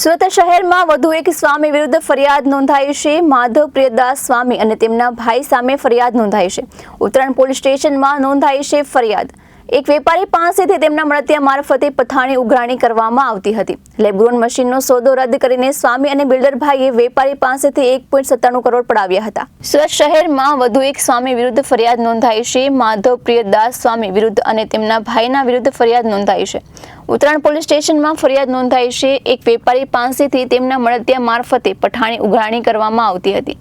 સુરત શહેરમાં વધુ એક સ્વામી વિરુદ્ધ ફરિયાદ નોંધાઈ છે. માધવ પ્રિયદાસ સ્વામી અને તેમના ભાઈ સામે ફરિયાદ નોંધાઈ છે. ઉત્તરાયણ પોલીસ સ્ટેશનમાં નોંધાઈ છે ફરિયાદ. એક વેપારી પાસેથી તેમના મળતિયા મારફતે પથાણી ઉઘરાણી કરવામાં આવતી હતી. લેબ્રોન મશીનનો સોદો રદ કરીને સ્વામી અને બિલ્ડરભાઈએ વેપારી પાસેથી એક પોઈન્ટ સત્તાણું કરોડ પડાવ્યા હતા. સુરત શહેરમાં વધુ એક સ્વામી વિરુદ્ધ ફરિયાદ નોંધાઈ છે. માધવ પ્રિયદાસ સ્વામી વિરુદ્ધ અને તેમના ભાઈના વિરુદ્ધ ફરિયાદ નોંધાઈ છે. ઉત્તરાયણ પોલીસ સ્ટેશનમાં ફરિયાદ નોંધાઈ છે. એક વેપારી પાસેથી તેમના મળતિયા મારફતે પઠાણી ઉઘરાણી કરવામાં આવતી હતી.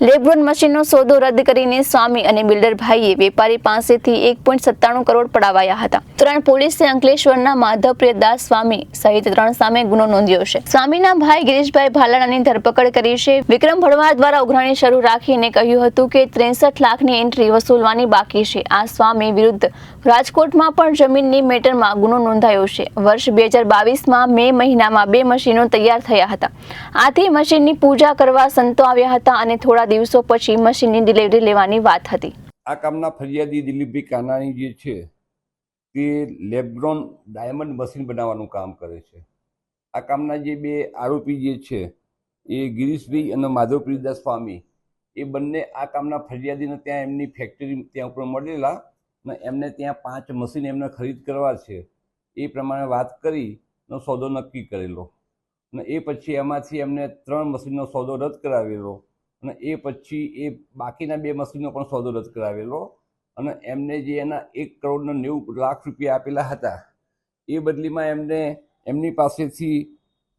લેબ્રોન મશીનનો સોદો રદ કરીને સ્વામી અને બિલ્ડર ભાઈએ વેપારી પાસેથી એક પોઈન્ટ સત્તાણું કરોડ પડાવાયા હતા. ઉત્તરાયણ પોલીસે અંકલેશ્વરના માધવ દાસ સ્વામી સહિત ત્રણ સામે ગુનો નોંધ્યો છે. સ્વામીના ભાઈ ગિરીશભાઈ ભાલાણાની ધરપકડ કરી છે. વિક્રમ ભડવા દ્વારા ઉઘરાણી શરૂ રાખીને કહ્યું હતું કે ત્રેસઠ લાખની એન્ટ્રી વસૂલવાની બાકી છે. આ સ્વામી વિરુદ્ધ રાજકોટમાં પણ જમીનની મેટરમાં ગુનો નોંધાયો છે. વર્ષ બે હજાર બાવીસમાં મે મહિનામાં બે મશીનો તૈયાર થયા હતા. આથી મશીનની પૂજા કરવા સંતો આવ્યા હતા અને થોડા દિવસો પછી મશીનની ડિલિવરી લેવાની વાત હતી. આ કામના ફરિયાદી દિલીપભાઈ કાનાણી જે છે, તે લેબ્રોન ડાયમંડ મશીન બનાવવાનું કામ કરે છે. આ કામના જે બે આરોપી જે છે, એ ગિરીશભાઈ અને માધવપ્રીદાસ સ્વામી, એ બંને આ કામના ફરિયાદીને ત્યાં એમની ફેક્ટરી ત્યાં ઉપર મળેલા અને એમને ત્યાં પાંચ મશીન એમને ખરીદ કરવા છે. એ પ્રમાણે વાત કરી નો સોદો નક્કી કરેલો. અને એ પછી એમાંથી એમને ત્રણ મશીનનો સોદો રદ કરાવેલો. અને એ પછી એ બાકીના બે મશીનનો પણ સોદો રદ કરાવેલો. અને એમને જે એના એક કરોડને નેવું લાખ રૂપિયા આપેલા હતા, એ બદલીમાં એમને એમની પાસેથી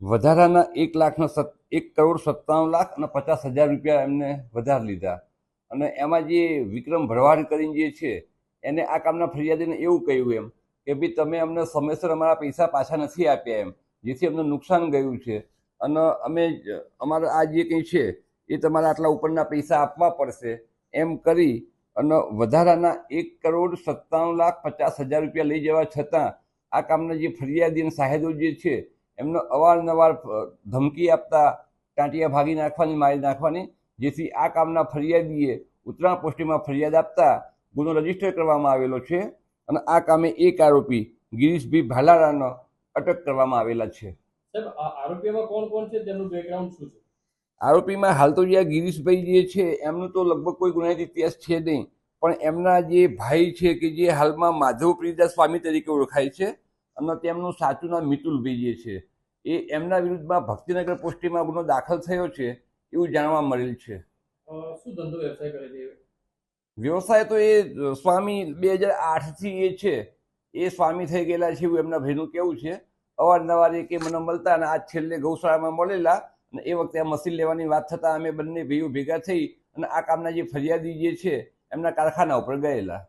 વધારાના એક લાખના સત, એક કરોડ સત્તાણું લાખ અને પચાસ હજાર રૂપિયા એમને વધારે લીધા. અને એમાં જે વિક્રમ ભરવાડ કરીને જે છે, એને આ કામના ફરિયાદીને એવું કહ્યું એમ કે ભાઈ તમે અમને સમયસર અમારા પૈસા પાછા નથી આપ્યા એમ, જેથી અમને નુકસાન ગયું છે. અને અમે અમારા આ જે કંઈ છે, એ તમારા આટલા ઉપરના પૈસા આપવા પડશે એમ કરી અને વધારાના એક કરોડ સત્તાણું લાખ પચાસ હજાર રૂપિયા લઈ જવા છતાં આ કામના જે ફરિયાદી અને સાહેદો જે છે, એમને અવારનવાર ધમકી આપતા, ટાંટિયા ભાગી નાખવાની, મારી નાખવાની, જેથી આ કામના ફરિયાદીએ ઉત્તરાયણ પોસ્ટિંગમાં ફરિયાદ આપતા ગુનો રજિસ્ટર કરવામાં આવેલો છે. અને આ કામે એક આરોપી ગિરીશભાઈ ભાલારાનો અટક કરવામાં આવેલા છે. સાહેબ આ આરોપીઓમાં કોણ કોણ છે? તેમનું બેકગ્રાઉન્ડ શું છે? આરોપીમાં હાલ તો જે ગિરીશભાઈ જે છે એમનું તો લગભગ કોઈ ગુનાહિત ઇતિહાસ છે નહીં. પણ એમના જે ભાઈ છે કે જે હાલમાં માધવ પ્રિયદાસ સ્વામી તરીકે ઓળખાય છે અને તેમનું સાચું નામ મિતુલભાઈ જે છે એ એમના વિરુદ્ધમાં ભક્તિનગર પોસ્ટીમાં ગુનો દાખલ થયો છે એવું જાણવા મળેલ છે. શું ધંધો વ્યવસાય કરે છે? વ્યવસાય તો એ સ્વામી બે હજાર આઠથી એ છે. એ સ્વામી થઈ ગયેલા છે એવું એમના ભાઈનું કેવું છે. અવારનવાર એ કે મને મળતા અને આજ છેલ્લે ગૌશાળામાં મળેલા અને એ વખતે આ મશીન લેવાની વાત થતાં અમે બંને ભાઈઓ ભેગા થઈ અને આ કામના જે ફરિયાદી જે છે એમના કારખાના ઉપર ગયેલા.